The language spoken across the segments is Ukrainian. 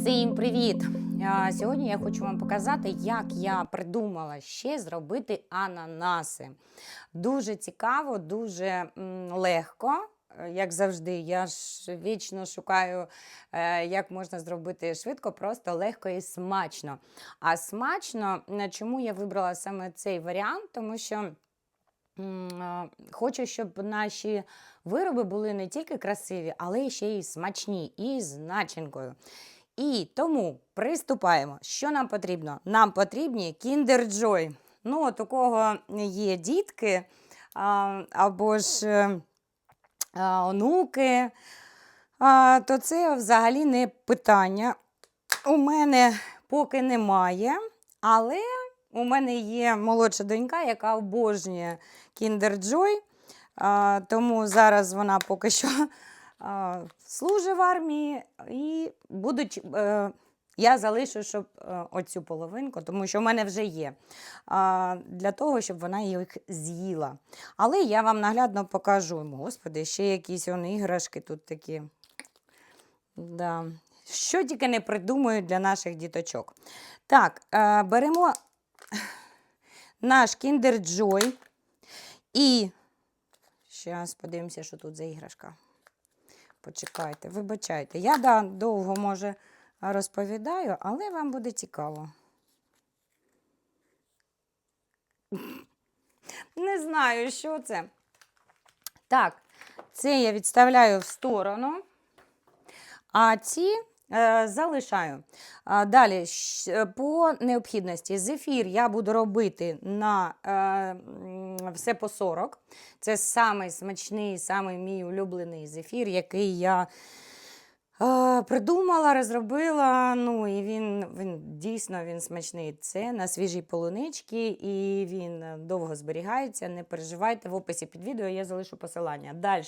Всім привіт! Сьогодні я хочу вам показати, як я придумала ще зробити ананаси. Дуже цікаво, дуже легко. Е, Як завжди, я ж вічно шукаю, е, як можна зробити швидко, просто легко і смачно. А смачно, е, чому я вибрала саме цей варіант? Тому що хочу, щоб наші вироби були не тільки красиві, але ще й смачні і з начинкою. І тому приступаємо. Що нам потрібно? Нам потрібні Kinder Joy. Ну, от у кого є дітки або ж е, онуки, то це взагалі не питання. У мене поки немає, але у мене є молодша донька, яка обожнює Kinder Joy. Тому зараз вона поки що а, служить в армії і будуть. Е, я залишу щоб е, оцю половинку, тому що в мене вже є. Для того, щоб вона їх з'їла. Але я вам наглядно покажу. Господи, ще якісь он, іграшки тут такі. Да. Що тільки не придумають для наших діточок. Так, е, беремо наш Kinder Joy і. Зараз подивимося, що тут за іграшка. Почекайте, вибачайте. Я да, довго, може, розповідаю, але вам буде цікаво. Не знаю, що це. Так, це я відставляю в сторону, а ці залишаю. Далі, е, по необхідності, зефір я буду робити на е, все по 40. Це самий смачний, самий мій улюблений зефір, який я е, придумала, розробила. Ну і він, він дійсно він смачний. Це на свіжій полуничці, і він е, довго зберігається. Не переживайте в описі під відео, я залишу посилання. Далі.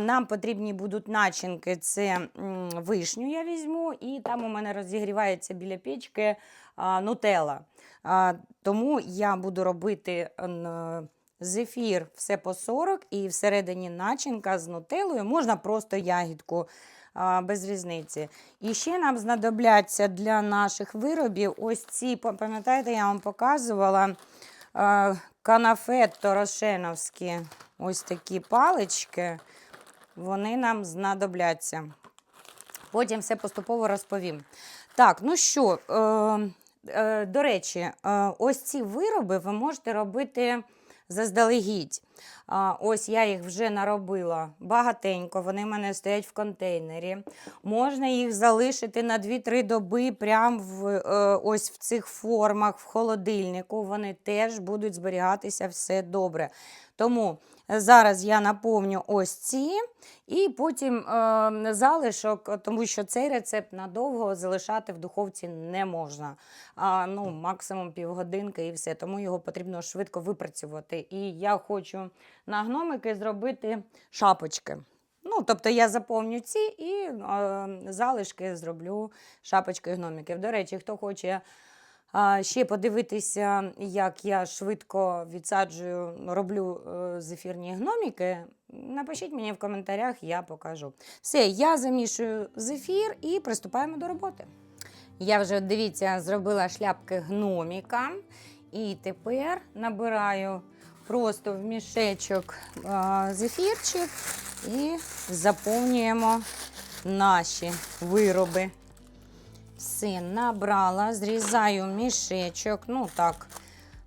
Нам потрібні будуть начинки. Це вишню я візьму, і там у мене розігрівається біля печки а, нутелла. А, Тому я буду робити зефір все по 40 і всередині начинка з нутеллою. Можна просто ягідку без різниці. І ще нам знадобляться для наших виробів ось ці, пам'ятаєте, я вам показувала а, канафетто рошеновські. Ось такі палички. Вони нам знадобляться. Потім все поступово розповім. Так, ну що, е, е, до речі, е, ось ці вироби ви можете робити заздалегідь. А, ось я їх вже наробила багатенько, вони в мене стоять в контейнері. Можна їх залишити на 2-3 доби прямо в, е, ось в цих формах, в холодильнику. Вони теж будуть зберігатися все добре. Тому зараз я наповню ось ці. І потім е, залишок, тому що цей рецепт надовго залишати в духовці не можна. А, ну, максимум півгодинки і все. Тому його потрібно швидко випрацювати. І я хочу на гномики зробити шапочки. Ну, тобто я заповню ці і е, залишки зроблю шапочки гномиків. До речі, хто хоче ще подивитися, як я швидко відсаджую, роблю е, зефірні гноміки, напишіть мені в коментарях, я покажу. Все, я замішую зефір і приступаємо до роботи. Я вже, дивіться, зробила шляпки гноміка. І тепер набираю просто в мішечок зефірчик і заповнюємо наші вироби. Все, набрала, зрізаю мішечок, ну так,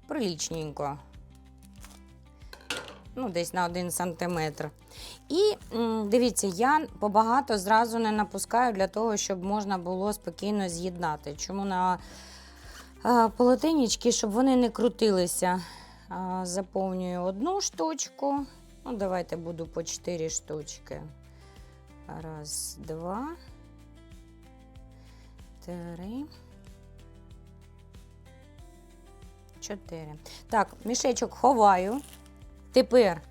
прилічненько. Ну, десь на 1 сантиметр. І дивіться, я побагато зразу не напускаю для того, щоб можна було спокійно з'єднати. Чому на а, полотенечки, щоб вони не крутилися. Заповнюю одну штучку. Ну, давайте буду по 4 штучки. Раз, два три. Чотири. Так, мішечок ховаю. Тепер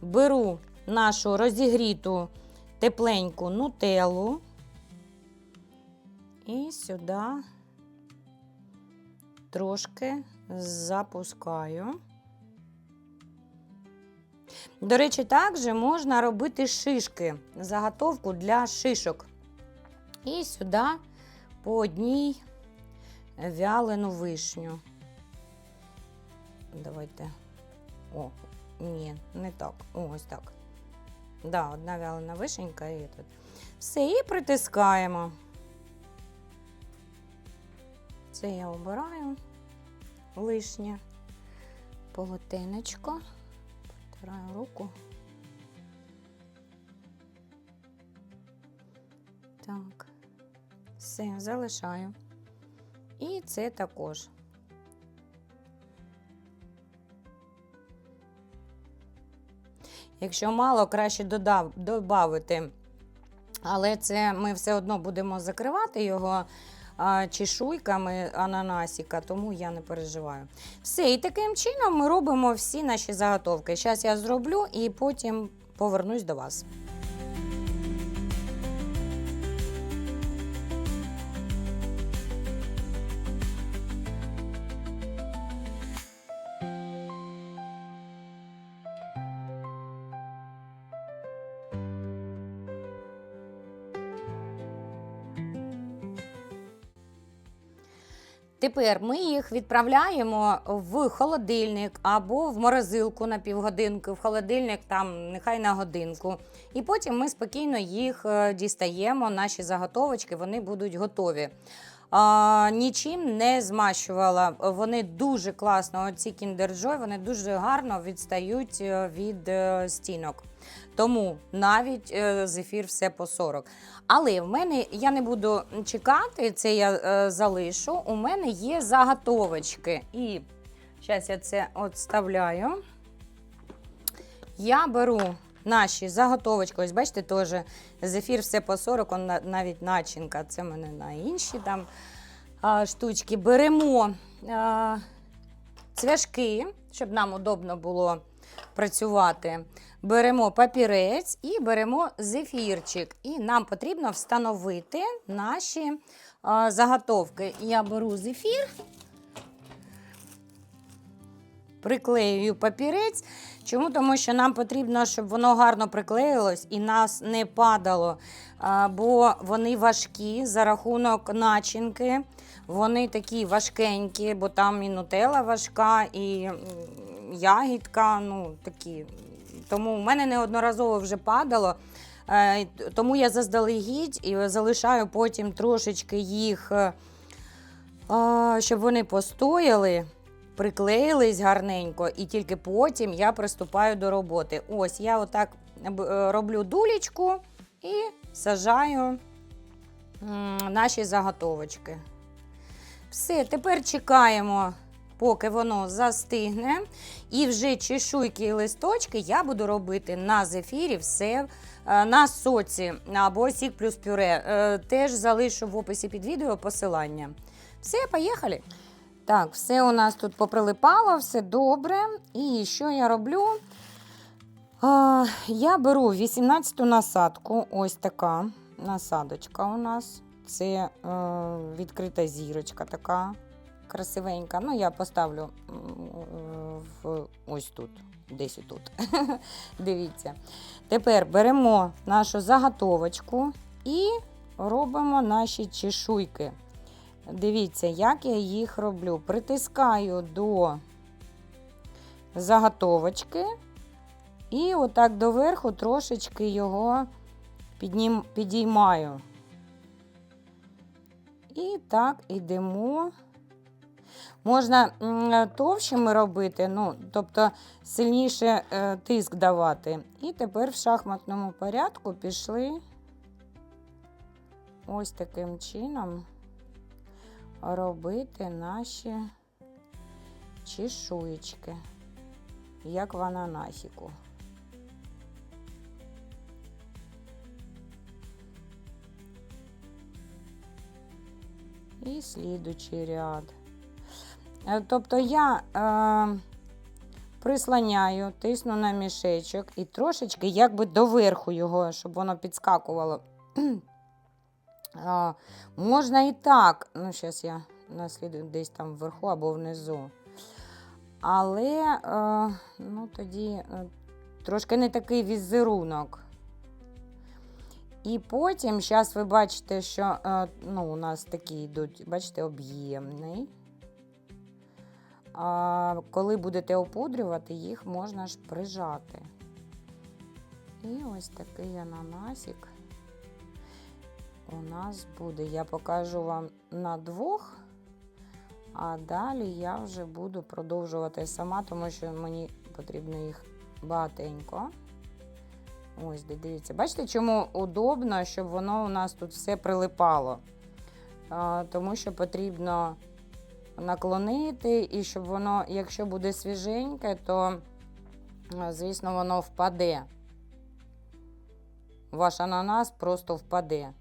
беру нашу розігріту тепленьку нутеллу і сюди трошки запускаю. До речі, також можна робити шишки, заготовку для шишок. І сюди по одній вялену вишню. Давайте. О, ні, не так. О, ось так. Да, одна вялена вишенька і тут. Все, і притискаємо. Це я обираю лишнє полотенечко. Потираю руку. Так. Все, залишаю. І це також. Якщо мало, краще додав, додати. Але це ми все одно будемо закривати його а, чешуйками ананасіка, тому я не переживаю. Все, і таким чином ми робимо всі наші заготовки. Зараз я зроблю і потім повернусь до вас. Тепер ми їх відправляємо в холодильник або в морозилку на півгодинки, в холодильник там нехай на годинку. І потім ми спокійно їх е, дістаємо, наші заготовочки, вони будуть готові. А, нічим не змащувала. Вони дуже класно, оці Joy, вони дуже гарно відстають е, від е, стінок. Тому навіть е, зефір все по 40. Але в мене я не буду чекати, це я е, залишу. У мене є заготовочки. І зараз я це отставляю. Я беру наші заготовочки. Ось бачите, теж зефір все по 40, он навіть начинка. Це в мене на інші там штучки. Беремо цвяшки, щоб нам удобно було працювати. Беремо папірець і беремо зефірчик. І нам потрібно встановити наші заготовки. Я беру зефір, приклеюю папірець. Чому? Тому що нам потрібно, щоб воно гарно приклеїлось і нас не падало. Бо вони важкі за рахунок начинки. Вони такі важкенькі, бо там і нутела важка, і ягідка. Ну, такі. Тому в мене неодноразово вже падало. Е, Тому я заздалегідь і залишаю потім трошечки їх, е, щоб вони постояли, приклеїлись гарненько, і тільки потім я приступаю до роботи. Ось я отак е, роблю дулечку і сажаю наші заготовочки. Все, тепер чекаємо, поки воно застигне. І вже чешуйки і листочки я буду робити на зефірі все е, на соці або сік плюс пюре. Е, Теж залишу в описі під відео посилання. Все, поїхали. Так, все у нас тут поприлипало, все добре. І що я роблю? Я беру 18-ту насадку, ось така насадочка у нас. Це е, відкрита зірочка така красивенька. Ну, я поставлю е, в, ось тут, десь тут. Дивіться. Тепер беремо нашу заготовочку і робимо наші чешуйки. Дивіться, як я їх роблю. Притискаю до заготовочки і отак доверху трошечки його піднім, підіймаю. І так ідемо. Можна товщими робити, ну, тобто сильніше е, тиск давати. І тепер в шахматному порядку пішли ось таким чином робити наші чешуєчки, як в ананасіку. І слідучий ряд. Е, Тобто я е, прислоняю, тисну на мішечок і трошечки якби доверху його, щоб воно підскакувало. А, можна і так. Ну, зараз я наслідую десь там вверху або внизу. Але е, ну, тоді е, трошки не такий візерунок. І потім, зараз ви бачите, що е, ну, у нас такі йдуть, бачите, об'ємний. А коли будете опудрювати, їх можна ж прижати. І ось такий ананасик у нас буде. Я покажу вам на двох, а далі я вже буду продовжувати сама, тому що мені потрібно їх багатенько. Ось, дивіться. Бачите, чому удобно, щоб воно у нас тут все прилипало? Тому що потрібно наклонити, і щоб воно, якщо буде свіженьке, то, звісно, воно впаде. Ваш ананас просто впаде.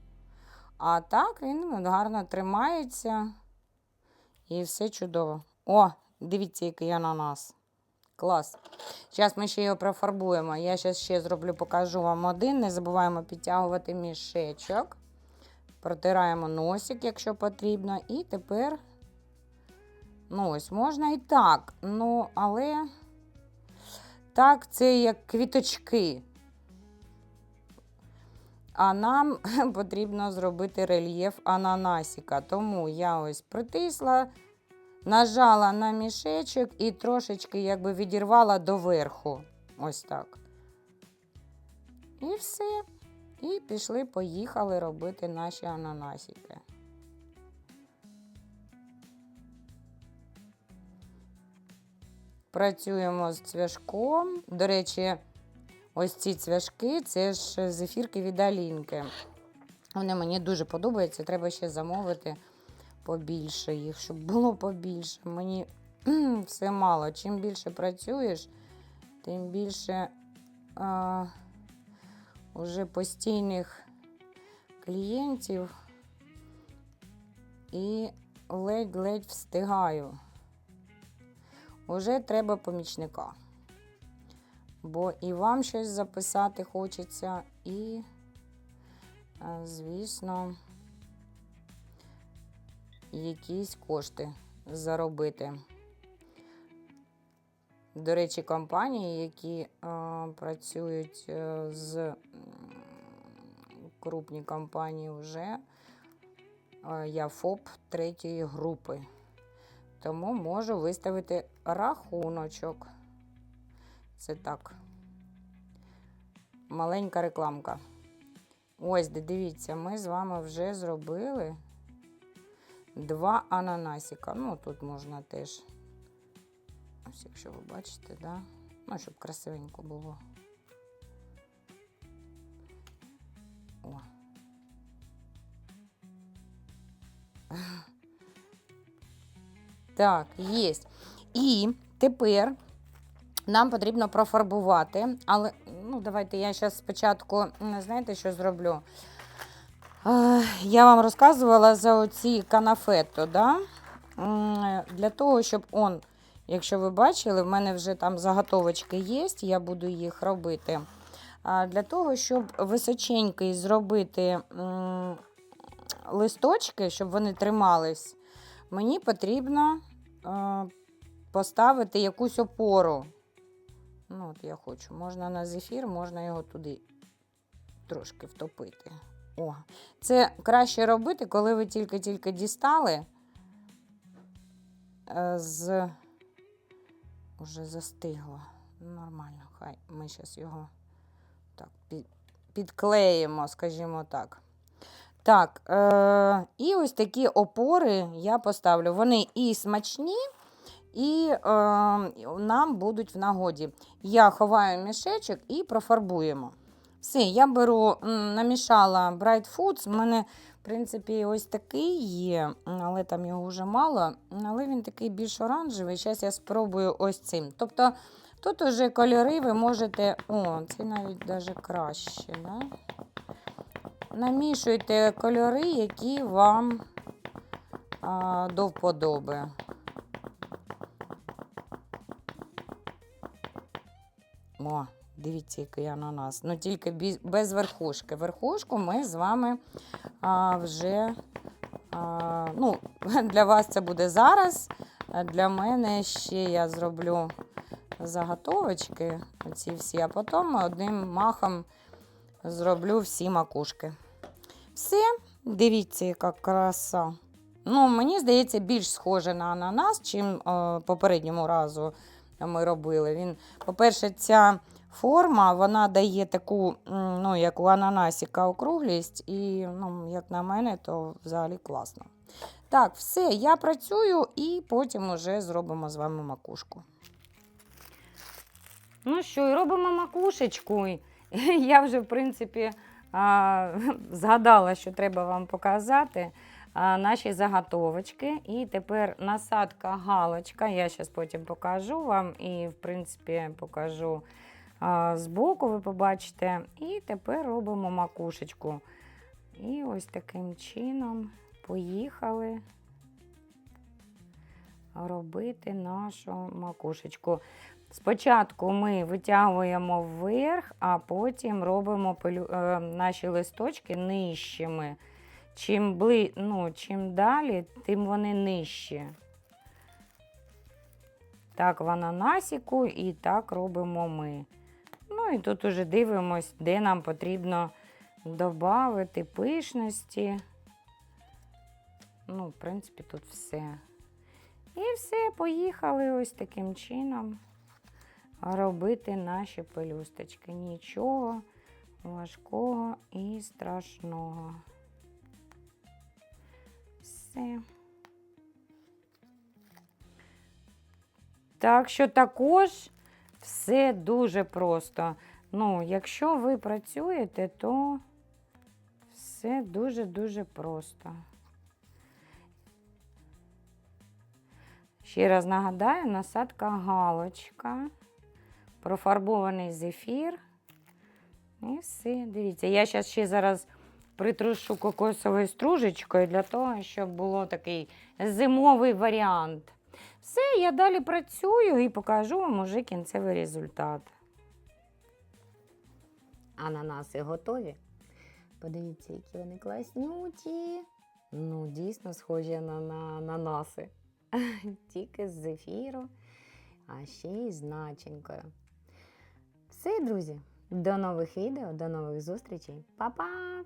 А так він гарно тримається і все чудово. О, дивіться, який ананас. Клас. Зараз ми ще його профарбуємо. Я зараз ще зроблю, покажу вам один. Не забуваємо підтягувати мішечок. Протираємо носик, якщо потрібно. І тепер, ну ось, можна і так. Ну, але так, це як квіточки. А нам потрібно зробити рельєф ананасика. Тому я ось притисла, нажала на мішечок і трошечки якби відірвала доверху. Ось так. І все. І пішли, поїхали робити наші ананасики. Працюємо з цвяшком. До речі, ось ці цвяшки це ж зефірки від Алінки. Вони мені дуже подобаються. Треба ще замовити побільше їх, щоб було побільше. Мені все мало. Чим більше працюєш, тим більше а, уже постійних клієнтів і ледь-ледь встигаю. Уже треба помічника. Бо і вам щось записати хочеться, і, звісно, якісь кошти заробити. До речі, компанії, які е, працюють е, з крупні компанії вже, е, я ФОП третьої групи. Тому можу виставити рахуночок. Це так. Маленька рекламка. Ось, дивіться, ми з вами вже зробили два ананасика. Ну, тут можна теж. Ось, якщо ви бачите, да? Ну, щоб красивенько було. О. Так, є. І тепер нам потрібно профарбувати. Але ну, давайте я зараз спочатку, знаєте, що зроблю? Е, Я вам розказувала за оці канафетто, да? Для того, щоб он, якщо ви бачили, в мене вже там заготовочки є, я буду їх робити. Для того, щоб височенький зробити листочки, щоб вони тримались, мені потрібно е, поставити якусь опору. Ну, от я хочу. Можна на зефір, можна його туди трошки втопити. О, це краще робити, коли ви тільки-тільки дістали е, з. Уже застигло. Нормально, хай ми зараз його так підклеїмо, скажімо так. Так, е, і ось такі опори я поставлю. Вони і смачні, і е, нам будуть в нагоді. Я ховаю мішечок і профарбуємо. Все, я беру, намішала Bright Foods. У мене, в принципі, ось такий є, але там його вже мало. Але він такий більш оранжевий. Зараз я спробую ось цим. Тобто тут уже кольори ви можете. О, це навіть даже краще. Да? Намішуйте кольори, які вам а, до вподоби. О, дивіться, який ананас. Ну тільки без верхушки. Верхушку ми з вами а, вже. А, ну, для вас це буде зараз. Для мене ще я зроблю заготовочки, оці всі, а потім одним махом зроблю всі макушки. Все, дивіться, яка краса. Ну, мені здається, більш схоже на ананас, чим е, попередньому разу ми робили. Він, по-перше, ця форма вона дає таку, ну, як у ананасіка, округлість, і, ну, як на мене, то взагалі класно. Так, все, я працюю і потім уже зробимо з вами макушку. Ну що, і робимо макушечку. Я вже, в принципі, згадала, що треба вам показати наші заготовочки. І тепер насадка галочка. Я зараз потім покажу вам і, в принципі, покажу збоку, ви побачите. І тепер робимо макушечку. І ось таким чином поїхали робити нашу макушечку. Спочатку ми витягуємо вверх, а потім робимо е, наші листочки нижчими. Чим, бли, ну, чим далі, тим вони нижчі. Так в ананасіку і так робимо ми. Ну і тут уже дивимось, де нам потрібно додати пишності. Ну, в принципі, тут все. І все, поїхали ось таким чином робити наші пелюсточки. Нічого важкого і страшного. Все. Так що також все дуже просто. Ну, якщо ви працюєте, то все дуже-дуже просто. Ще раз нагадаю, насадка галочка, профарбований зефір. І все, дивіться. Я зараз ще зараз притрушу кокосовою стружечкою для того, щоб було такий зимовий варіант. Все, я далі працюю і покажу вам уже кінцевий результат. Ананаси готові. Подивіться, які вони класнюті. Ну, дійсно схожі на, на ананаси. Тільки з зефіру, а ще й з начинкою. Все, друзі, до нових відео, до нових зустрічей. Па-па!